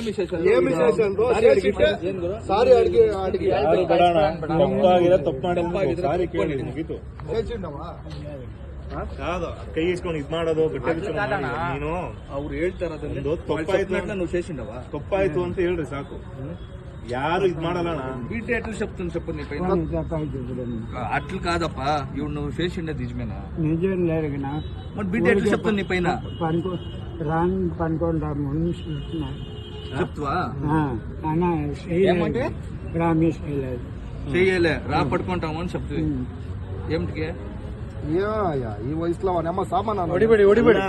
ఏమి చేశాను చేసింటే సారీ అడిగి అడిగి ಯಾರು ಬೇಡಣ ತಪ್ಪಾಗಿರೋ ತಪ್ಪು ಮಾಡಿಲ್ಲ ಸಾರಿ ಕೇಳಿ ಮುಗೀತು చేసిండవా ಕಾದು ಕೈ ಇಸ್ಕೊಂಡು ಇದ್ ಮಾಡೋದು ಬಟ್ಟೆ ಬಿಚ್ಚೋದು ಮಾಡಿ. ನೀನು ಅವ್ರು ಹೇಳ್ತಾರ ಒಂದು ತಪ್ಪಾಯ್ತು నువ్వు చేసిండవా ತಪ್ಪಾಯ್ತು ಅಂತ ಹೇಳ್ರಿ ಸಾಕು ಯಾರು ఇద్ ಮಾಡಲ್ಲಣ್ಣ బీటే ఎట్లా చెప్తుంది చెప్పు నీ పైన అట్లు కాదప్పా ఇవి నువ్వు చేసిండేది నిజమేనా నిజం జరిగిన మరి బీటే ఎట్లా చెప్తుంది నీ పైన పనుకో రాని పనుకోండి మనిషి ಈ ವಯಸ್ಸಲ್ಲ ನಮ್ಮ ಸಾಮಾನು ಹೊಡಿಬೇಡಿ ಹೊಡಿಬೇಡಿ.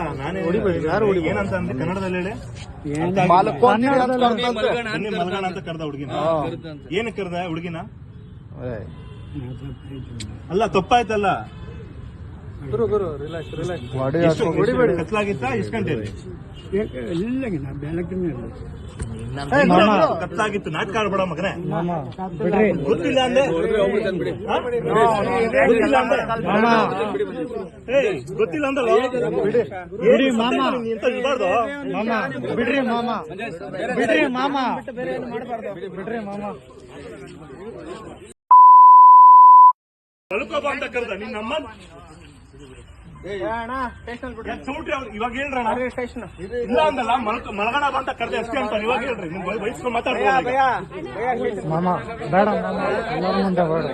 ಹೊಡಿಬೇಡಿ ಯಾರು ಏನಂತ ಅಂದ್ರೆ ಕನ್ನಡದಲ್ಲಿ ಹೇಳಿ. ಅಂತ ಹುಡುಗಿನ. ಏನು ಹುಡುಗಿನ? ಅಲ್ಲ ತಪ್ಪಾಯ್ತಲ್ಲ. ಗಂಟೆ? ಇಲ್ಲ ಬೆಳಕಿನ ಕತ್ಲಾಗಿತ್ತು ನಾಟಕ ಆಡ್ಬೇಡ ಮಗನೇ. ಗೊತ್ತಿಲ್ಲ ಅಂದೆ. ಹಾ? ಗೊತ್ತಿಲ್ಲ ಅಂದೆ. ಏಯ್, ಗೊತ್ತಿಲ್ಲ ಅಂದಲ್ಲ? ಬಿಡಿ. ಮಾಮ. ಇಂತ ಇರ್ಬಾರ್ದು? ಮಾಮ ಬಿಡ್ರಿ ಮಾಮಾ. ಬಿಡ್ರಿ ಮಾಮ. ಬಿಡ್ರಿ ಮಾಮ. ಮಲ್ಕೋಬ ಅಂತ ಕರ್ದ ನಿನ್ನ ಅಮ್ಮ ಚೌಟ್ರಿ ಅವ್ರು ಇವಾಗ ಹೇಳ್ರಣ ಇಲ್ಲ ಅಂದಲ್ಲ ಮಲ್ಕ ಮಲಗಣ ಬಾ ಅಂತ ಕರ್ದೆ ಅಷ್ಟೇ ಅಂತ ಇವಾಗ ಹೇಳ್ರಿ. ನಿಮ್ ಮಾಮ ಬೇಡ ಮಾಮ ಎಲ್ಲರ ಮುಂದೆ ಬೇಡ.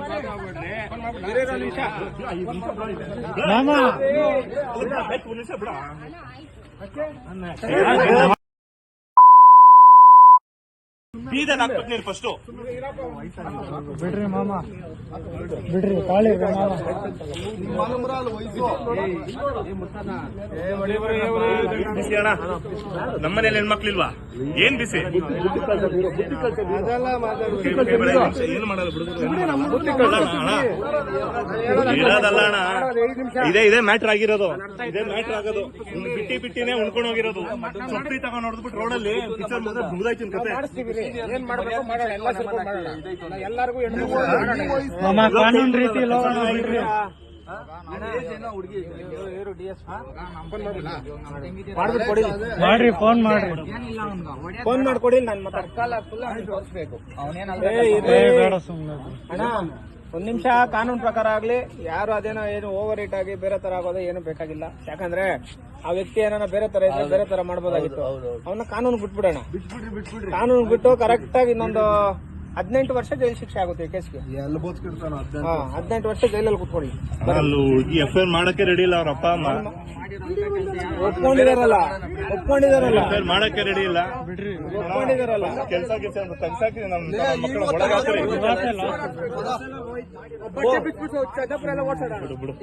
ಮಾಮ. ಒಂದ್ ನಿಮಿಷ ಬಿಡ. ಬೀದನ್ ಹಾಕ್ಬೇಕು ನೀನು ಫಸ್ಟು ಬಿಡ್ರಿ ಮಾಮ. ಬಿಡ್ರಿ ವಯಸ್ಸು ಬಿಸಿ ಅಣ್ಣ ನಮ್ಮನೇಲಿ ಹೆಣ್ಮಕ್ಳಿಲ್ವಾ? ಏನ್ ಬಿಸಿ? ಏನ್ ಮಾಡಲ್ಲ ಇರೋದಲ್ಲ ಅಣ್ಣ. ಇದೇ ಇದೇ ಮ್ಯಾಟ್ರ್ ಆಗಿರೋದು. ಇದೇ ಮ್ಯಾಟ್ರ್ ಆಗೋದು. ಬಿಟ್ಟಿ ಬಿಟ್ಟಿನೇ ಉಣ್ಕೊಂಡು ಹೋಗಿರೋದು. ಸೊಪ್ಪಿ ತಗೊಂಡ್ ನೋಡಿದ್ಬಿಟ್ಟು ರೋಡಲ್ಲಿ ಪಿಕ್ಚರ್ ಮುಂದೆ ಮುಗ್ದಾಯ್ತಿನ ಕತೆ. ಮಾಮ ಕಾನೂನು ರೀತಿ ಹೋಗೋಣ ಬಿಡ್ರಿ ಮಾಡ್ರಿ ಫೋನ್ ಮಾಡ್ರಿ ಫೋನ್ ಮಾಡ್ಕೊಡಿ ನಾನು ಬೇಡ ಸುಮ್ಮನೆ ಅಣ್ಣ ಒಂದ್ ನಿಮಿಷ ಕಾನೂನು ಪ್ರಕಾರ ಆಗ್ಲಿ ಯಾರು ಅದೇನೋ ಏನು ಓವರ್ ಹೀಟ್ ಆಗಿ ಬೇರೆ ತರ ಆಗೋದು ಏನು ಬೇಕಾಗಿಲ್ಲ. ಯಾಕಂದ್ರೆ ಆ ವ್ಯಕ್ತಿ ಏನಾರ ಬೇರೆ ತರ ಇದ್ರೆ ಬೇರೆ ತರ ಮಾಡಬಹುದಾಗಿತ್ತು ಅವನ್ನ ಕಾನೂನು ಬಿಟ್ಬಿಡೋಣ. ಕಾನೂನು ಬಿಟ್ಟು ಕರೆಕ್ಟ್ ಆಗಿ ಇನ್ನೊಂದು ಹದಿನೆಂಟು ವರ್ಷ ಜೈಲು ಶಿಕ್ಷೆ ಆಗುತ್ತೆ ಈ ಕೇಸ್ಗೆ. ಎಲ್ಲಿ ಬೋದ್ಕಿರ್ತಾನ ಹಾ ಹದಿನೆಂಟು ವರ್ಷ ಜೈಲಲ್ಲಿ ಕುತ್ಕೊಳ್ಳಿ. ಅಲ್ಲಿ ಎಫ್ ಐ ಆರ್ ಮಾಡಕ್ಕೆ ರೆಡಿ ಇಲ್ಲ ಅವ್ರ ಅಪ್ಪ ಅಮ್ಮ? ಒಪ್ಕೊಂಡಿದಾರಲ್ಲ ಒಪ್ಕೊಂಡಿದಾರಲ್ಲ. ಎಫ್ ಐ ಆರ್ ಮಾಡಕ್ಕೆ ರೆಡಿ ಇಲ್ಲ. ಒಪ್ಕೊಂಡಿದಾರಲ್ಲ. ಕೆಲಸ ನಮ್ಮ ಮಕ್ಕಳ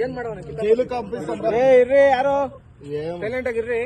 ಏನ್ ಮಾಡೋಣ? ಜೈಲು ಏ ಇರ್ರಿ ಯಾರು? ಸೈಲೆಂಟ್ ಆಗಿರ್ರಿ